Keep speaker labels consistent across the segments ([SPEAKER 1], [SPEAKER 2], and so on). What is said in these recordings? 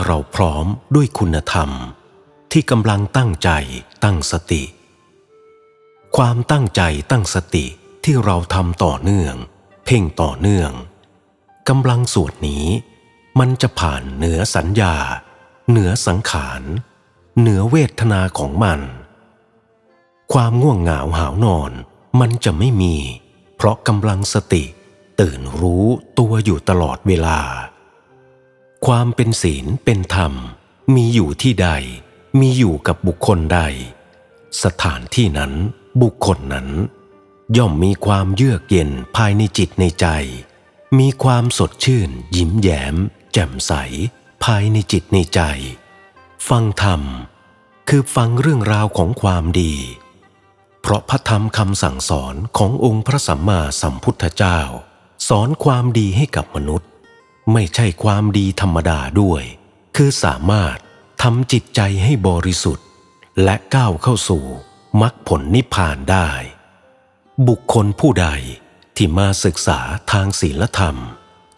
[SPEAKER 1] าเราพร้อมด้วยคุณธรรม ที่กำลังตั้งใจตั้งสติ ความตั้งใจตั้งสติที่เราทำต่อเนื่อง เพ่งต่อเนื่องกำลังสวดนี้ มันจะผ่านเหนือสัญญา เหนือสังขาร เหนือเวทนาของมัน ความง่วงเหงาหาวนอนมันจะไม่มี เพราะกำลังสติตื่นรู้ตัวอยู่ตลอดเวลา ความเป็นศีลเป็นธรรม มีอยู่ที่ใด มีอยู่กับบุคคลใด สถานที่นั้นบุคคลนั้น ย่อมมีความเยือกเย็นภายในจิตในใจ มีความสดชื่น ยิ้มแย้ม แจ่มใส ภายในจิตในใจ ฟังธรรม คือฟังเรื่องราวของความดี เพราะพระธรรมคำสั่งสอนขององค์พระสัมมาสัมพุทธเจ้า สอนความดีให้กับมนุษย์ ไม่ใช่ความดีธรรมดาด้วย คือสามารถทำจิตใจให้บริสุทธิ์ และก้าวเข้าสู่มรรคผลนิพพานได้ บุคคลผู้ใดที่มาศึกษาทางศีลธรรม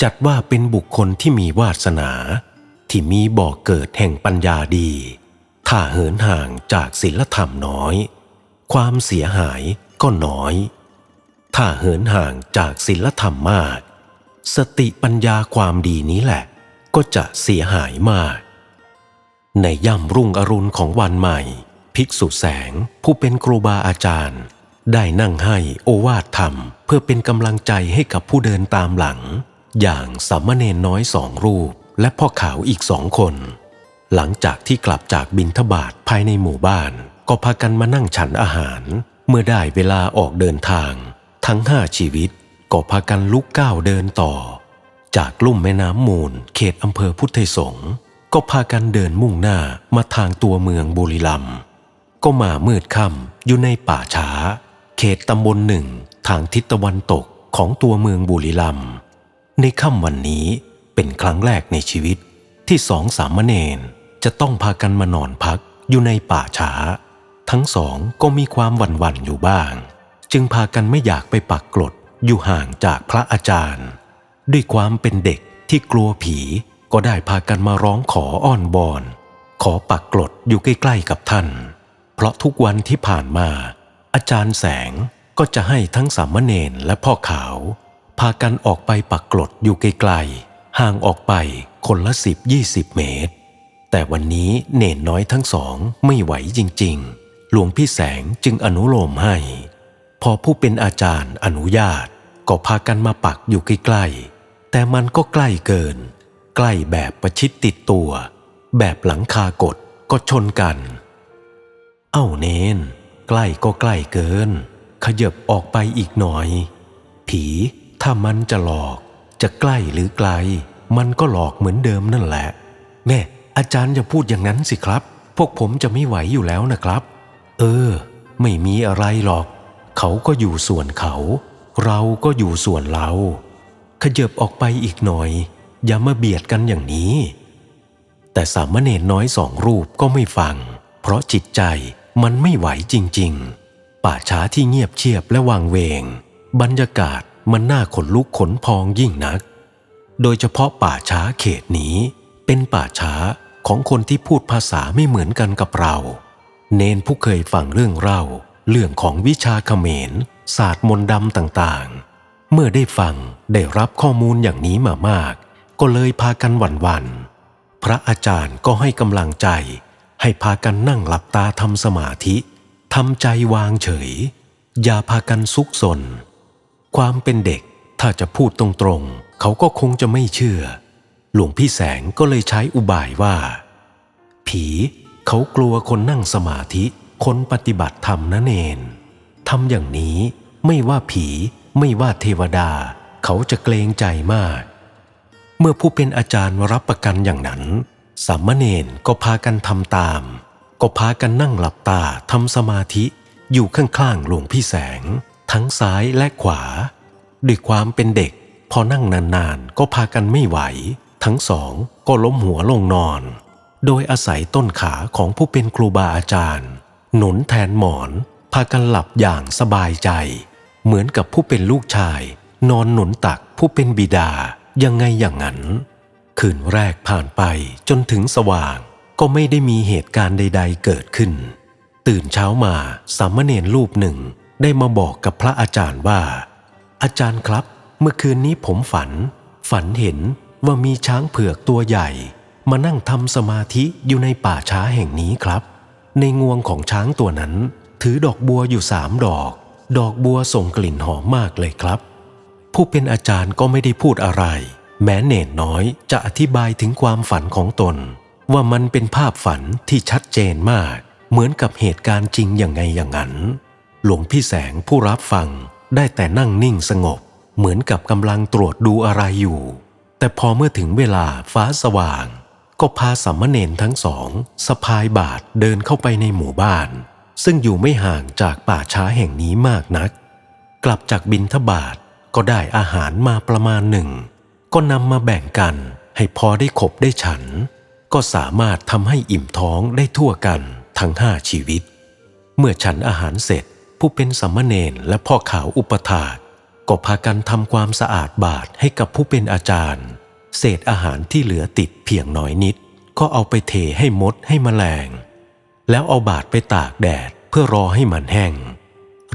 [SPEAKER 1] จัดว่าเป็นบุคคลที่มีวาสนา ที่มีบ่อกเกิดแห่งปัญญาดี ถ้าเหินห่างจากศีลธรรมน้อย ความเสียหายก็น้อย ถ้าเหินห่างจากศีลธรรมมาก สติปัญญาความดีนี้แหละ ก็จะเสียหายมาก ในย่ำรุ่งอรุณของวันใหม่ ภิกษุแสงผู้เป็นครูบาอาจารย์ ได้นั่งให้โอวาทธรรม เพื่อเป็นกำลังใจให้กับผู้เดินตามหลัง อย่างสามเณรน้อยสองรูป และพ่อขาวอีกสองคน หลังจากที่กลับจากบินทบาทภายในหมู่บ้าน ก็พากันมานั่งฉันอาหาร เมื่อได้เวลาออกเดินทาง ทั้งห้าชีวิต ก็พากันลุกก้าวเดินต่อ จากลุ่มแม่น้ำมูล เขตอำเภอพุทธสงฆ์ก็พากันเดินมุ่งหน้ามาทางตัวเมืองบุรีรัมย์ก็มามืดค่ำอยู่ในป่าช้า เขตตำบลหนึ่งทางทิศตะวันตกของตัวเมืองบุรีรัมย์ในค่ำวันนี้เป็นครั้งแรกในชีวิตที่สองสามเณรจะต้องพากันมานอนพักอยู่ในป่าช้า ทั้งสองก็มีความหวั่นหวั่นๆอยู่บ้าง จึงพากันไม่อยากไปปักกลด อยู่ห่างจากพระอาจารย์ ด้วยความเป็นเด็กที่กลัวผีก็ได้พากันมาร้องขออ้อนบอนขอปักกลดอยู่ใกล้ๆกับท่าน เพราะทุกวันที่ผ่านมา อาจารย์แสงก็จะให้ทั้งสามเณรและพ่อขาว พากันออกไปปักกลดอยู่ไกลๆห่างออกไปคนละสิบยี่สิบเมตร แต่วันนี้เนนน้อยทั้งสองไม่ไหวจริงๆ หลวงพี่แสงจึงอนุโลมให้ พอผู้เป็นอาจารย์อนุญาต ก็พากันมาปักอยู่ใกล้ๆ แต่มันก็ใกล้เกิน ใกล้แบบประชิดติดตัว แบบหลังคากดก็ชนกัน เอ้าเนน ใกล้ก็ใกล้เกิน ขยับออกไปอีกหน่อย ผีถ้ามันจะหลอก จะใกล้หรือไกล มันก็หลอกเหมือนเดิมนั่นแหละแน่อาจารย์อย่าพูดอย่างนั้นสิครับ พวกผมจะไม่ไหวอยู่แล้วนะครับ เออ ไม่มีอะไรหรอก เขาก็อยู่ส่วนเขา เราก็อยู่ส่วนเรา ขยับออกไปอีกหน่อย อย่ามาเบียดกันอย่างนี้ แต่สามเณรน้อยสองรูปก็ไม่ฟัง เพราะจิตใจมันไม่ไหวจริง ๆ ป่าช้าที่เงียบเชียบและวางเวง บรรยากาศมันน่าขนลุกขนพองยิ่งนัก โดยเฉพาะป่าช้าเขตนี้ เป็นป่าช้าของคนที่พูดภาษาไม่เหมือนกันกับเรา เนนผู้เคยฟังเรื่องเล่าเรื่องของวิชาเขมร ศาสตร์มนต์ดำต่างๆ เมื่อได้ฟังได้รับข้อมูลอย่างนี้มามาก ก็เลยพากันหวั่นวันๆพระอาจารย์ก็ให้กำลังใจ ให้พากันนั่งหลับตาทำสมาธิทำใจวางเฉย อย่าพากันซุกซนความเป็นเด็กถ้าจะพูดตรงๆ เขาก็คงจะไม่เชื่อ หลวงพี่แสงก็เลยใช้อุบายว่า ผีเขากลัวคนนั่งสมาธิ คนปฏิบัติธรรมนะเนน ทำอย่างนี้ไม่ว่าผีไม่ว่าเทวดา เขาจะเกรงใจมาก เมื่อผู้เป็นอาจารย์รับประกันอย่างนั้น สามเณรก็พากันทำตาม ก็พากันนั่งหลับตาทำสมาธิอยู่ข้างๆหลวงพี่แสง ทั้งซ้ายและขวา ด้วยความเป็นเด็ก พอนั่งนานๆก็พากันไม่ไหว ทั้งสองก็ล้มหัวลงนอน โดยอาศัยต้นขาของผู้เป็นครูบาอาจารย์ หนุนแทนหมอน พากันหลับอย่างสบายใจ เหมือนกับผู้เป็นลูกชาย นอนหนุนตักผู้เป็นบิดายังไงอย่างนั้น คืนแรกผ่านไปจนถึงสว่างก็ไม่ได้มีเหตุการณ์ใด ๆ เกิดขึ้น ตื่นเช้ามาสามเณรรูปหนึ่งได้มาบอกกับพระอาจารย์ว่า อาจารย์ครับ เมื่อคืนนี้ผมฝัน ฝันเห็นว่ามีช้างเผือกตัวใหญ่ มานั่งทำสมาธิอยู่ในป่าช้าแห่งนี้ครับ ในงวงของช้างตัวนั้น ถือดอกบัวอยู่สามดอก ดอกบัวส่งกลิ่นหอมมากเลยครับ ผู้เป็นอาจารย์ก็ไม่ได้พูดอะไร แม้เนนน้อยจะอธิบายถึงความฝันของตน ว่ามันเป็นภาพฝันที่ชัดเจนมาก เหมือนกับเหตุการณ์จริงอย่างไงอย่างนั้น หลวงพี่แสงผู้รับฟังได้แต่นั่งนิ่งสงบ เหมือนกับกำลังตรวจดูอะไรอยู่ แต่พอเมื่อถึงเวลาฟ้าสว่าง ก็พาสัมมเนนทั้งสอง สะพายบาทเดินเข้าไปในหมู่บ้าน ซึ่งอยู่ไม่ห่างจากป่าช้าแห่งนี้มากนัก กลับจากบินทบาทก็ได้อาหารมาประมาณหนึ่ง ก็นำมาแบ่งกันให้พอได้ขบได้ฉัน ก็สามารถทำให้อิ่มท้องได้ทั่วกันทั้งห้าชีวิต เมื่อฉันอาหารเสร็จผู้เป็นสัมมเนนและพ่อขาวอุปถากก็พากันทำความสะอาดบาทให้กับผู้เป็นอาจารย์ เศษอาหารที่เหลือติดเพียงน้อยนิด ก็เอาไปเทให้มดให้มแมลง แล้วเอาบาทไปตากแดดเพื่อรอให้มันแห้ง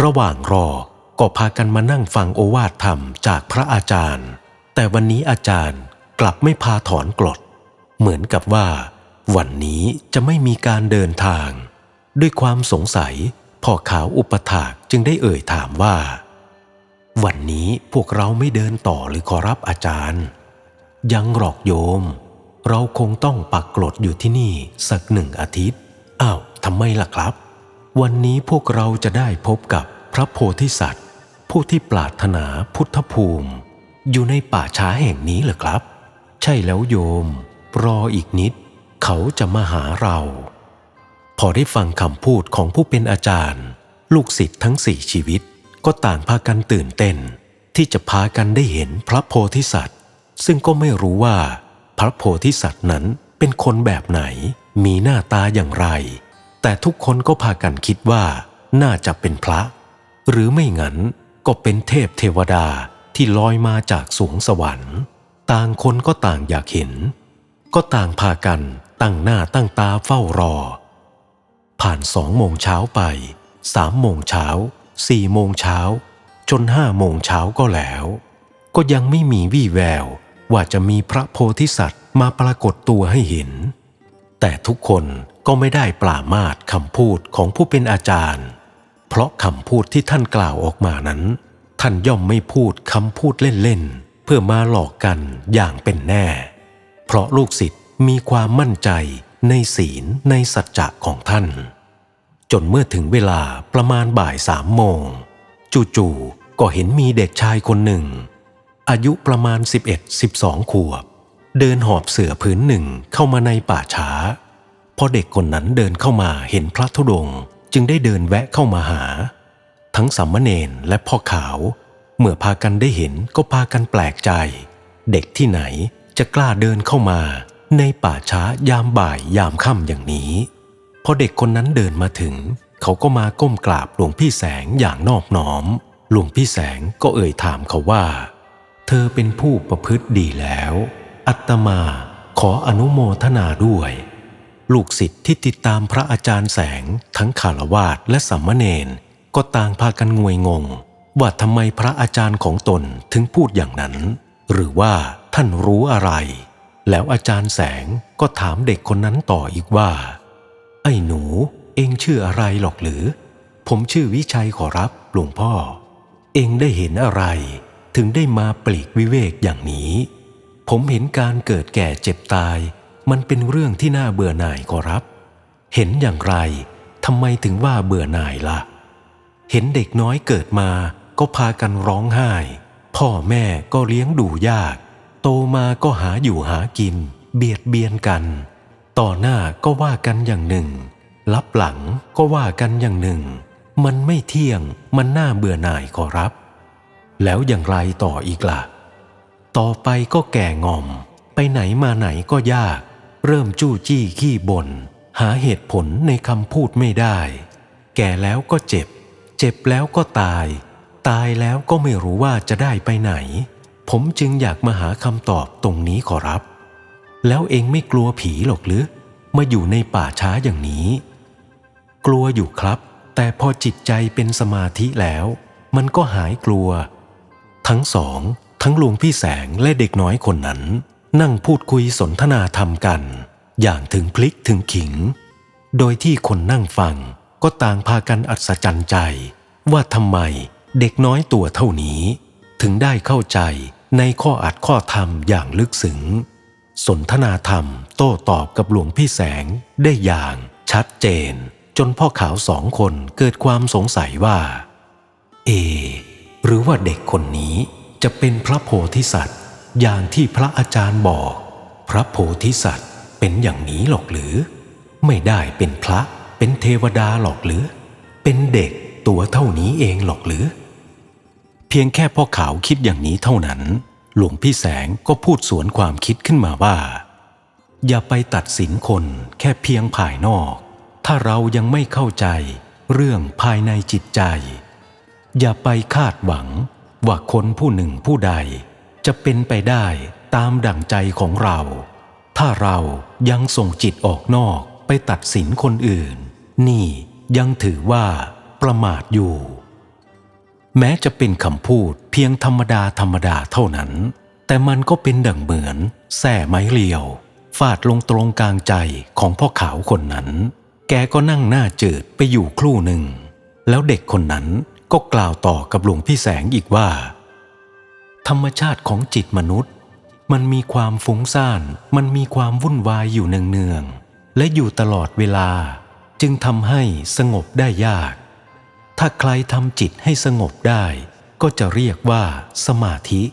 [SPEAKER 1] ระหว่างรอก็พากันมานั่งฟังโอวาทธรรมจากพระอาจารย์ แต่วันนี้อาจารย์กลับไม่พาถอนกรด เหมือนกับว่า วันนี้จะไม่มีการเดินทาง ด้วยความสงสัยพ่อขาวอุปถากจึงได้เอ่ยถามว่า วันนี้พวกเราไม่เดินต่อหรือขอรับอาจารย์ ยังหรอกโยม เราคงต้องปักกรดอยู่ที่นี่สักหนึ่งอาทิตย์ อ้าวทำไมล่ะครับ วันนี้พวกเราจะได้พบกับพระโพธิสัตว์ ผู้ที่ปรารถนาพุทธภูมิ อยู่ในป่าช้าแห่งนี้เหรอครับ ใช่แล้วโยม รออีกนิด เขาจะมาหาเรา พอได้ฟังคำพูดของผู้เป็นอาจารย์ ลูกศิษย์ทั้งสี่ชีวิต ก็ต่างพากันตื่นเต้น ที่จะพากันได้เห็นพระโพธิสัตว์ ซึ่งก็ไม่รู้ว่า พระโพธิสัตว์นั้นเป็นคนแบบไหน มีหน้าตาอย่างไร แต่ทุกคนก็พากันคิดว่าน่าจะเป็นพระ หรือไม่งั้นก็เป็นเทพเทวดาที่ลอยมาจากสวงสวรรค์ ต่างคนก็ต่างอยากเห็น ก็ต่างพากันตั้งหน้าตั้งตาเฝ้ารอ ผ่านสองโมงเช้าไปสามโมงเช้าสี่โมงเช้า จนห้าโมงเช้าก็แล้ว ก็ยังไม่มีวี่แววว่าจะมีพระโพธิสัตว์มาปรากฏตัวให้เห็น แต่ทุกคนก็ไม่ได้ปรามาสคำพูดของผู้เป็นอาจารย์ เพราะคำพูดที่ท่านกล่าวออกมานั้น ท่านย่อมไม่พูดคำพูดเล่นๆ เพื่อมาหลอกกันอย่างเป็นแน่ เพราะลูกศิษย์มีความมั่นใจในศีลในสัจจะของท่าน จนเมื่อถึงเวลาประมาณบ่ายสามโมง จู่ๆก็เห็นมีเด็กชายคนหนึ่ง อายุประมาณ 11-12 ขวบ เดินหอบเสือพื้นหนึ่งเข้ามาในป่าช้าพอเด็กคนนั้นเดินเข้ามาเห็นพระธุดงจึงได้เดินแวะเข้ามาหา ทั้งสามเณรและพ่อขาว เมื่อพากันได้เห็นก็พากันแปลกใจ เด็กที่ไหนจะกล้าเดินเข้ามา ในป่าช้ายามบ่ายยามค่ำอย่างนี้ พอเด็กคนนั้นเดินมาถึง เขาก็มาก้มกราบหลวงพี่แสงอย่างนอบน้อม หลวงพี่แสงก็เอ่ยถามเขาว่า เธอเป็นผู้ประพฤติดีแล้ว อัตมาขออนุโมทนาด้วย ลูกศิษย์ที่ติดตามพระอาจารย์แสงทั้งคารวาสและสัมมเนนก็ต่างพากันงวยงง ว่าทำไมพระอาจารย์ของตนถึงพูดอย่างนั้น หรือว่าท่านรู้อะไร แล้วอาจารย์แสงก็ถามเด็กคนนั้นต่ออีกว่า ไอ้หนูเองชื่ออะไรหรอกหรือ ผมชื่อวิชัยขอรับหลวงพ่อ เองได้เห็นอะไร ถึงได้มาปลีกวิเวกอย่างนี้ ผมเห็นการเกิดแก่เจ็บตาย มันเป็นเรื่องที่น่าเบื่อหน่ายขอรับ เห็นอย่างไรทำไมถึงว่าเบื่อหน่ายล่ะ เห็นเด็กน้อยเกิดมาก็พากันร้องไห้ พ่อแม่ก็เลี้ยงดูยาก โตมาก็หาอยู่หากิน เบียดเบียนกัน ต่อหน้าก็ว่ากันอย่างหนึ่ง ลับหลังก็ว่ากันอย่างหนึ่ง มันไม่เที่ยงมันน่าเบื่อหน่ายขอรับ แล้วอย่างไรต่ออีกล่ะ ต่อไปก็แก่งอม ไปไหนมาไหนก็ยาก เริ่มจู้จี้ขี้บน่นหาเหตุผลในคำพูดไม่ได้ แก่แล้วก็เจ็บ เจ็บแล้วก็ตาย ตายแล้วก็ไม่รู้ว่าจะได้ไปไหน ผมจึงอยากมาหาคำตอบตรงนี้ขอรับ แล้วเองไม่กลัวผีหรอกหรือมาอยู่ในป่าช้าอย่างนี้ กลัวอยู่ครับ แต่พอจิตใจเป็นสมาธิแล้ว มันก็หายกลัว ทั้งสอง ทั้งหลวงพี่แสงและเด็กน้อยคนนั้น นั่งพูดคุยสนทนาธรรมกัน อย่างถึงพลิกถึงขิง โดยที่คนนั่งฟังก็ต่างพากันอัศจรรย์ใจ ว่าทำไมเด็กน้อยตัวเท่านี้ ถึงได้เข้าใจในข้ออัดข้อธรรมอย่างลึกซึ้งสนทนาธรรมโต้ตอบกับหลวงพี่แสงได้อย่างชัดเจน จนพ่อขาวสองคนเกิดความสงสัยว่า เอ หรือว่าเด็กคนนี้ จะเป็นพระโพธิสัตว์ อย่างที่พระอาจารย์บอก พระโพธิสัตว์เป็นอย่างนี้หรอกหรือ ไม่ได้เป็นพระเป็นเทวดาหรอกหรือ เป็นเด็กตัวเท่านี้เองหรอกหรือ เพียงแค่พ่อขาวคิดอย่างนี้เท่านั้น หลวงพี่แสงก็พูดสวนความคิดขึ้นมาว่า อย่าไปตัดสินคนแค่เพียงภายนอก ถ้าเรายังไม่เข้าใจเรื่องภายในจิตใจ อย่าไปคาดหวัง ว่าคนผู้หนึ่งผู้ใดจะเป็นไปได้ตามดั่งใจของเรา ถ้าเรายังส่งจิตออกนอกไปตัดสินคนอื่น นี่ยังถือว่าประมาทอยู่ แม้จะเป็นคำพูดเพียงธรรมดาธรรมดาเท่านั้น แต่มันก็เป็นดั่งเหมือนแส่ไม้เลียว ฟาดลงตรงกลางใจของพ่อขาวคนนั้น แกก็นั่งหน้าจืดไปอยู่ครู่หนึ่ง แล้วเด็กคนนั้น ก็กล่าวต่อกับหลวงพี่แสงอีกว่า ธรรมชาติของจิตมนุษย์ มันมีความฟุ้งซ่าน มันมีความวุ่นวายอยู่เนืองๆและอยู่ตลอดเวลา จึงทำให้สงบได้ยาก ถ้าใครทำจิตให้สงบได้ ก็จะเรียกว่า สมาธิ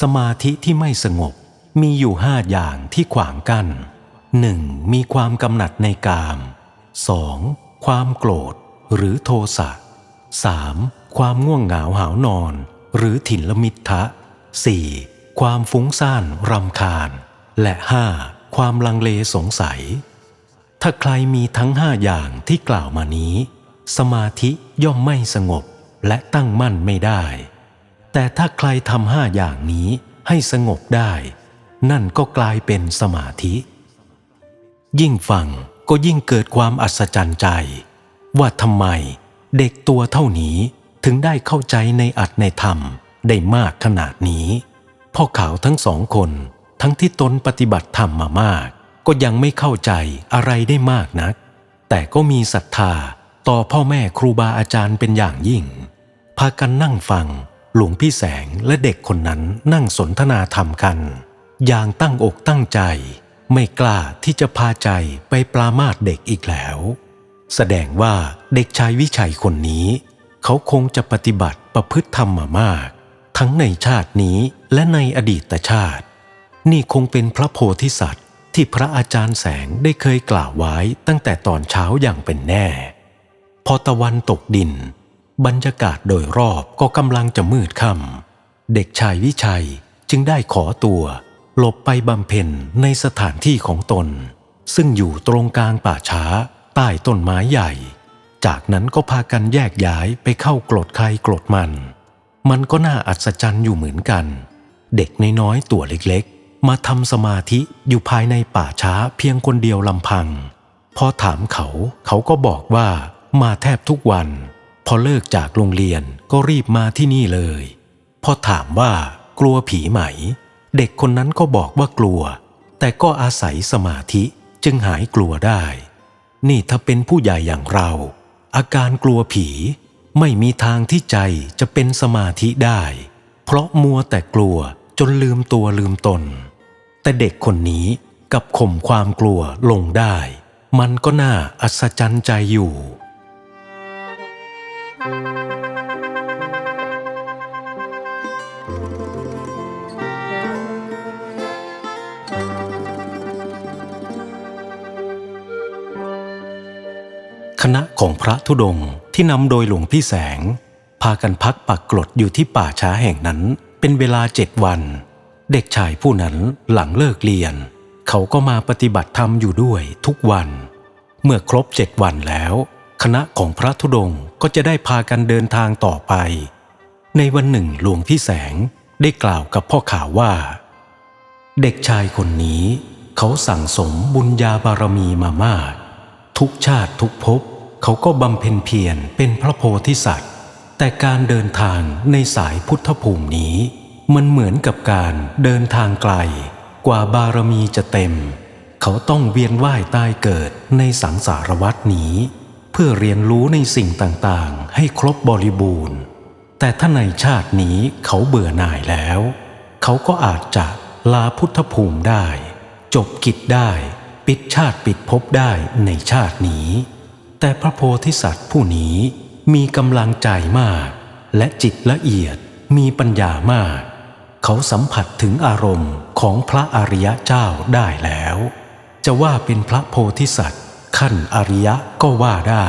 [SPEAKER 1] สมาธิที่ไม่สงบมีอยู่ห้าอย่างที่ขวางกัน้นหนึ่งมีความกำหนัดในกาม 2. ความโกรธหรือโทสะ 3. ความง่วงเหงาหาวนอน หรือถิ่นละมิทะ 4. ความฟุ้งซ่านรำคาญ และ 5. ความลังเลสงสัย ถ้าใครมีทั้งห้าอย่างที่กล่าวมานี้ สมาธิย่อมไม่สงบและตั้งมั่นไม่ได้ แต่ถ้าใครทำห้าอย่างนี้ให้สงบได้ นั่นก็กลายเป็นสมาธิ ยิ่งฟังก็ยิ่งเกิดความอัศจรรย์ใจ ว่าทำไม เด็กตัวเท่านี้ถึงได้เข้าใจในอัตในธรรมได้มากขนาดนี้ พ่อขาวทั้งสองคนทั้งที่ตนปฏิบัติธรรมมามาก ก็ยังไม่เข้าใจอะไรได้มากนัก แต่ก็มีศรัทธาต่อพ่อแม่ครูบาอาจารย์เป็นอย่างยิ่ง พากันนั่งฟังหลวงพี่แสงและเด็กคนนั้นนั่งสนทนาธรรมกัน อย่างตั้งอกตั้งใจ ไม่กล้าที่จะพาใจไปปรามาสเด็กอีกแล้ว แสดงว่าเด็กชายวิชัยคนนี้ เขาคงจะปฏิบัติประพฤติธรรมมามาก ทั้งในชาตินี้และในอดีตชาติ นี่คงเป็นพระโพธิสัตว์ ที่พระอาจารย์แสงได้เคยกล่าวไว้ตั้งแต่ตอนเช้าอย่างเป็นแน่ พอตะวันตกดิน บรรยากาศโดยรอบก็กำลังจะมืดค่ำเด็กชายวิชัยจึงได้ขอตัวหลบไปบำเพ็ญในสถานที่ของตน ซึ่งอยู่ตรงกลางป่าช้า ใต้ต้นไม้ใหญ่ จากนั้นก็พากันแยกย้ายไปเข้ากรดใครกรดมัน มันก็น่าอัศจรรย์อยู่เหมือนกัน เด็กน้อยๆตัวเล็กๆ มาทำสมาธิอยู่ภายในป่าช้าเพียงคนเดียวลำพัง พอถามเขาเขาก็บอกว่ามาแทบทุกวัน พอเลิกจากโรงเรียนก็รีบมาที่นี่เลย พอถามว่ากลัวผีไหม เด็กคนนั้นก็บอกว่ากลัว แต่ก็อาศัยสมาธิจึงหายกลัวได้ นี่ถ้าเป็นผู้ใหญ่อย่างเรา อาการกลัวผีไม่มีทางที่ใจจะเป็นสมาธิได้ เพราะมัวแต่กลัวจนลืมตัวลืมตน แต่เด็กคนนี้กับข่มความกลัวลงได้ มันก็น่าอัศจรรย์ใจอยู่ คณะของพระธุดงค์ที่นำโดยหลวงพี่แสง พากันพักปักกลดอยู่ที่ป่าช้าแห่งนั้นเป็นเวลาเจ็ดวัน เด็กชายผู้นั้นหลังเลิกเรียน เขาก็มาปฏิบัติธรรมอยู่ด้วยทุกวัน เมื่อครบเจ็ดวันแล้ว คณะของพระธุดงค์ก็จะได้พากันเดินทางต่อไป ในวันหนึ่งหลวงพี่แสงได้กล่าวกับพ่อข่าวว่า เด็กชายคนนี้ เขาสั่งสมบุญญาบารมีมามาก ทุกชาติทุกภพเขาก็บำเพ็ญเพียรเป็นพระโพธิสัตว์ แต่การเดินทางในสายพุทธภูมินี้ มันเหมือนกับการเดินทางไกล กว่าบารมีจะเต็ม เขาต้องเวียนว่ายตายเกิดในสังสารวัฏนี้ เพื่อเรียนรู้ในสิ่งต่างๆ ให้ครบบริบูรณ์ แต่ถ้าในชาตินี้เขาเบื่อหน่ายแล้ว เขาก็อาจจะลาพุทธภูมิได้ จบกิจได้ ปิดชาติปิดภพได้ในชาตินี้ แต่พระโพธิสัตว์ผู้นี้มีกำลังใจมาก และจิตละเอียดมีปัญญามาก เขาสัมผัสถึงอารมณ์ของพระอริยเจ้าได้แล้ว จะว่าเป็นพระโพธิสัตว์ ขั้นอริยะก็ว่าได้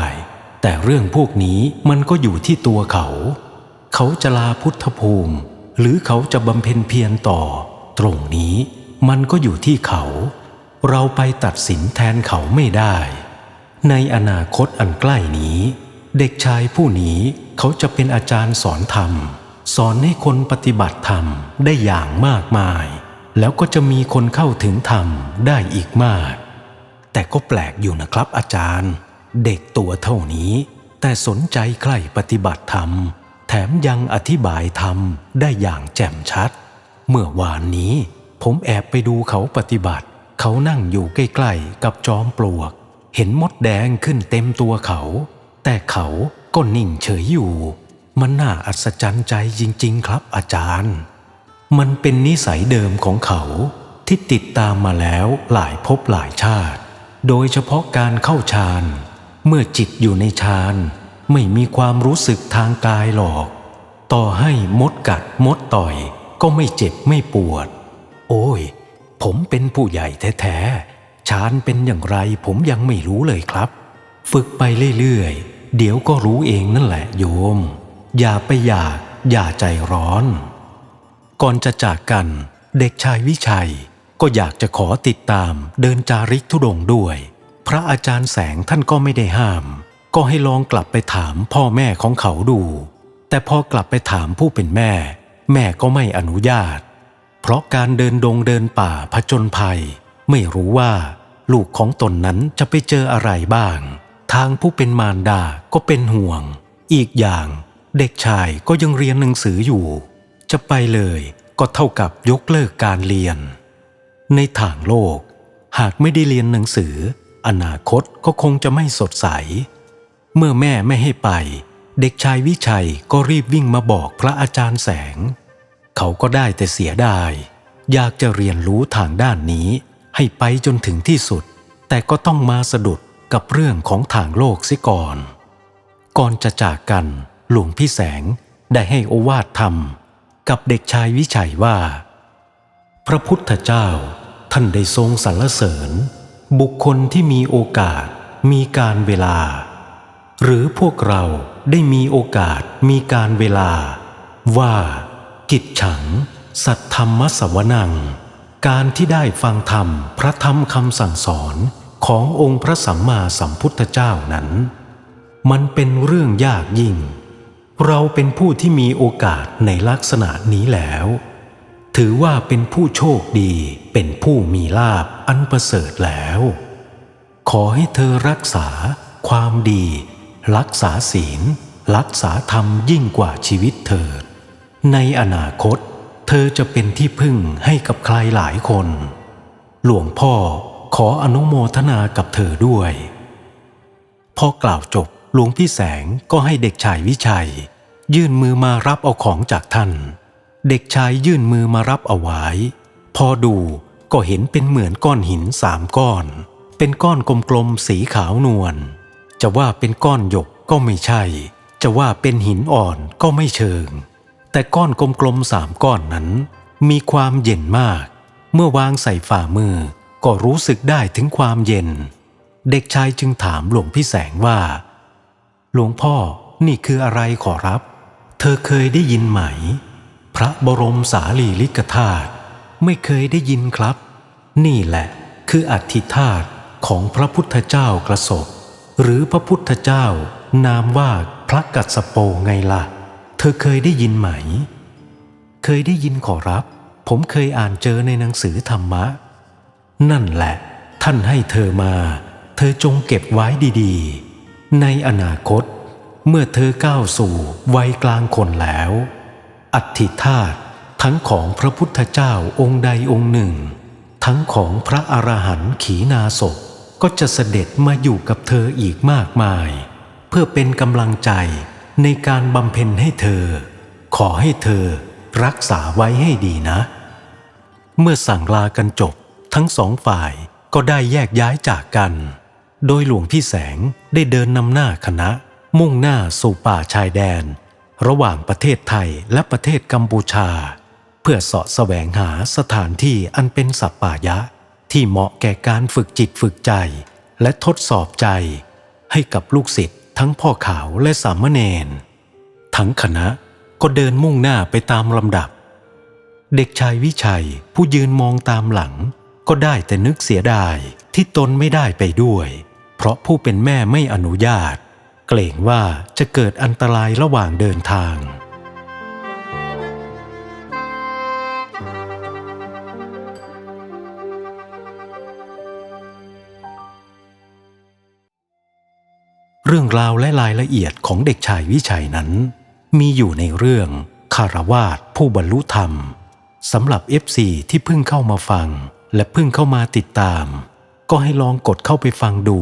[SPEAKER 1] แต่เรื่องพวกนี้มันก็อยู่ที่ตัวเขา เขาจะลาพุทธภูมิ หรือเขาจะบำเพ็ญเพียรต่อ ตรงนี้มันก็อยู่ที่เขา เราไปตัดสินแทนเขาไม่ได้ ในอนาคตอันใกล้นี้ เด็กชายผู้นี้เขาจะเป็นอาจารย์สอนธรรม สอนให้คนปฏิบัติธรรมได้อย่างมากมาย แล้วก็จะมีคนเข้าถึงธรรมได้อีกมาก แต่ก็แปลกอยู่นะครับอาจารย์ เด็กตัวเท่านี้ แต่สนใจใคร่ปฏิบัติธรรม แถมยังอธิบายธรรมได้อย่างแจ่มชัด เมื่อวานนี้ผมแอบไปดูเขาปฏิบัติ เขานั่งอยู่ใกล้ๆกับจอมปลวก เห็นมดแดงขึ้นเต็มตัวเขา แต่เขาก็นิ่งเฉยอยู่ มันน่าอัศจรรย์ใจจริงๆ ครับอาจารย์ มันเป็นนิสัยเดิมของเขาที่ติดตามมาแล้วหลายภพหลายชาติ โดยเฉพาะการเข้าฌาน เมื่อจิตอยู่ในฌานไม่มีความรู้สึกทางกายหรอก ต่อให้มดกัดมดต่อย ก็ไม่เจ็บไม่ปวด โอ้ย ผมเป็นผู้ใหญ่แท้ๆฌานเป็นอย่างไรผมยังไม่รู้เลยครับ ฝึกไปเรื่อยๆ เดี๋ยวก็รู้เองนั่นแหละโยม อย่าไปอยาก อย่าใจร้อน ก่อนจะจากกัน เด็กชายวิชัยก็อยากจะขอติดตามเดินจาริกธุดงด้วย พระอาจารย์แสงท่านก็ไม่ได้ห้าม ก็ให้ลองกลับไปถามพ่อแม่ของเขาดู แต่พอกลับไปถามผู้เป็นแม่ แม่ก็ไม่อนุญาต เพราะการเดินดงเดินป่าผจญภัย ไม่รู้ว่า ลูกของตนนั้นจะไปเจออะไรบ้าง ทางผู้เป็นมารดาก็เป็นห่วง อีกอย่าง เด็กชายก็ยังเรียนหนังสืออยู่ จะไปเลยก็เท่ากับยกเลิกการเรียน ในทางโลก หากไม่ได้เรียนหนังสือ อนาคตก็คงจะไม่สดใส เมื่อแม่ไม่ให้ไป เด็กชายวิชัยก็รีบวิ่งมาบอกพระอาจารย์แสง เขาก็ได้แต่เสียดาย อยากจะเรียนรู้ทางด้านนี้ ให้ไปจนถึงที่สุด แต่ก็ต้องมาสะดุดกับเรื่องของทางโลกเสิก่อน ก่อนจะจากกัน หลวงพี่แสงได้ให้โอวาทธรรม กับเด็กชายวิชัยว่า พระพุทธเจ้าท่านได้ทรงสรรเสริญ บุคคลที่มีโอกาสมีการเวลา หรือพวกเราได้มีโอกาสมีการเวลา ว่า กิจฉัง สัทธรรมสวนัง การที่ได้ฟังธรรมพระธรรมคำสั่งสอนขององค์พระสัมมาสัมพุทธเจ้านั้น มันเป็นเรื่องยากยิ่ง เราเป็นผู้ที่มีโอกาสในลักษณะนี้แล้ว ถือว่าเป็นผู้โชคดีเป็นผู้มีลาบอันประเสริฐแล้ว ขอให้เธอรักษา ความดี รักษาศีล รักษาธรรมยิ่งกว่าชีวิตเธอ ในอนาคต เธอจะเป็นที่พึ่งให้กับใครหลายคน หลวงพ่อขออนุโมทนากับเธอด้วย พอกล่าวจบหลวงพี่แสงก็ให้เด็กชายวิชัย ยื่นมือมารับเอาของจากท่าน เด็กชายยื่นมือมารับเอาไว้ พอดูก็เห็นเป็นเหมือนก้อนหินสามก้อน เป็นก้อนกลมๆสีขาวนวลจะว่าเป็นก้อนหยกก็ไม่ใช่ จะว่าเป็นหินอ่อนก็ไม่เชิง แต่ก้อนกลมๆสามก้อนนั้น มีความเย็นมาก เมื่อวางใส่ฝ่ามือก็รู้สึกได้ถึงความเย็น เด็กชายจึงถามหลวงพี่แสงว่า หลวงพ่อนี่คืออะไรขอรับ เธอเคยได้ยินไหม พระบรมสารีริกธาตุไม่เคยได้ยินครับ นี่แหละคืออธิธาตุของพระพุทธเจ้ากระสบหรือพระพุทธเจ้านามว่าพระกัสสโปไงล่ะ เธอเคยได้ยินไหม เคยได้ยินขอรับ ผมเคยอ่านเจอในหนังสือธรรมะ นั่นแหละ ท่านให้เธอมา เธอจงเก็บไว้ดีๆ ในอนาคต เมื่อเธอก้าวสู่วัยกลางคนแล้ว อัฐิธาตุทั้งของพระพุทธเจ้าองค์ใดองค์หนึ่ง ทั้งของพระอรหันต์ขีนาศพก็จะเสด็จมาอยู่กับเธออีกมากมาย เพื่อเป็นกำลังใจ ในการบำเพ็ญให้เธอ ขอให้เธอรักษาไว้ให้ดีนะ เมื่อสั่งลากันจบทั้งสองฝ่ายก็ได้แยกย้ายจากกัน โดยหลวงพี่แสงได้เดินนำหน้าคณะ มุ่งหน้าสู่ป่าชายแดน ระหว่างประเทศไทยและประเทศกัมพูชา เพื่อเสาะแสวงหาสถานที่อันเป็นสัปปายะ ที่เหมาะแก่การฝึกจิตฝึกใจ และทดสอบใจให้กับลูกศิษย์ ทั้งพ่อขาวและสามเณรทั้งคณะก็เดินมุ่งหน้าไปตามลำดับ เด็กชายวิชัยผู้ยืนมองตามหลัง ก็ได้แต่นึกเสียดายที่ตนไม่ได้ไปด้วย เพราะผู้เป็นแม่ไม่อนุญาต เกรงว่าจะเกิดอันตรายระหว่างเดินทาง เรื่องราวและรายละเอียดของเด็กชายวิชัยนั้น มีอยู่ในเรื่องคารวาสผู้บรรลุธรรมสำหรับ FC ที่เพิ่งเข้ามาฟัง และเพิ่งเข้ามาติดตาม ก็ให้ลองกดเข้าไปฟังดู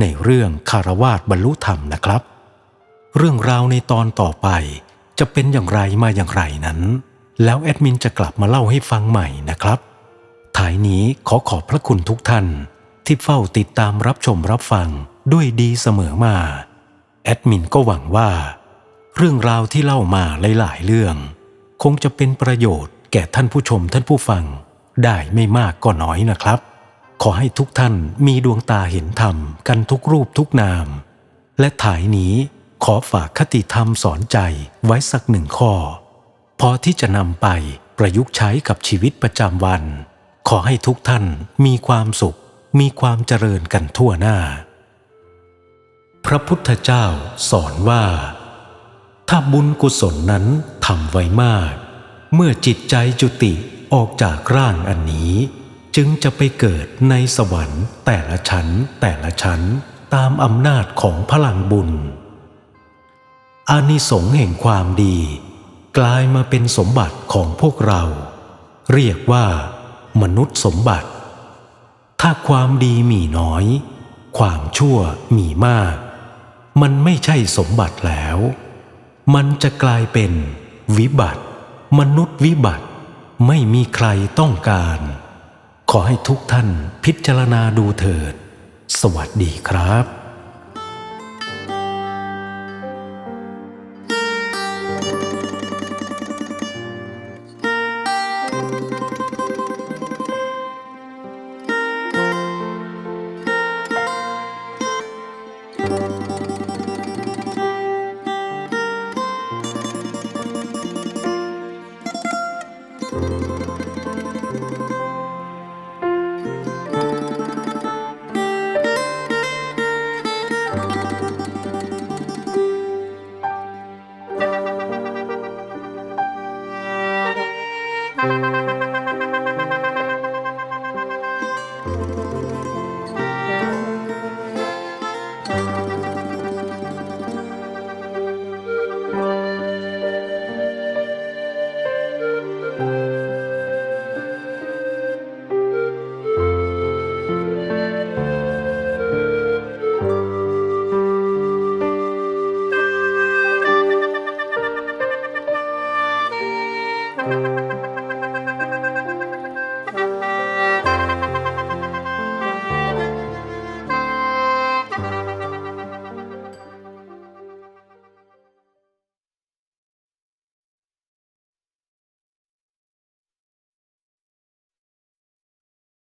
[SPEAKER 1] ในเรื่องคารวาสบรรลุธรรมนะครับ เรื่องราวในตอนต่อไปจะเป็นอย่างไรมาอย่างไรนั้น แล้วแอดมินจะกลับมาเล่าให้ฟังใหม่นะครับท้ายนี้ขอขอบพระคุณทุกท่าน ที่เฝ้าติดตามรับชมรับฟัง ด้วยดีเสมอมา แอดมินก็หวังว่า เรื่องราวที่เล่ามาหลาย ๆ เรื่อง คงจะเป็นประโยชน์แก่ท่านผู้ชมท่านผู้ฟัง ได้ไม่มากก็น้อยนะครับ ขอให้ทุกท่านมีดวงตาเห็นธรรมกันทุกรูปทุกนาม และถ่ายนี้ขอฝากคติธรรมสอนใจไว้สักหนึ่งข้อ พอที่จะนำไปประยุกต์ใช้กับชีวิตประจำวัน ขอให้ทุกท่านมีความสุข มีความเจริญกันทั่วหน้า พระพุทธเจ้าสอนว่า ถ้าบุญกุศลนั้นทำไว้มาก เมื่อจิตใจจุติออกจากร่างอันนี้ จึงจะไปเกิดในสวรรค์แต่ละชั้นแต่ละชั้นตามอำนาจของพลังบุญ อานิสงส์แห่งความดี กลายมาเป็นสมบัติของพวกเรา เรียกว่า มนุษย์สมบัติ ถ้าความดีมีน้อย ความชั่วมีมาก มันไม่ใช่สมบัติแล้ว มันจะกลายเป็นวิบัติ มนุษย์วิบัติ ไม่มีใครต้องการ ขอให้ทุกท่านพิจารณาดูเถิด สวัสดีครับ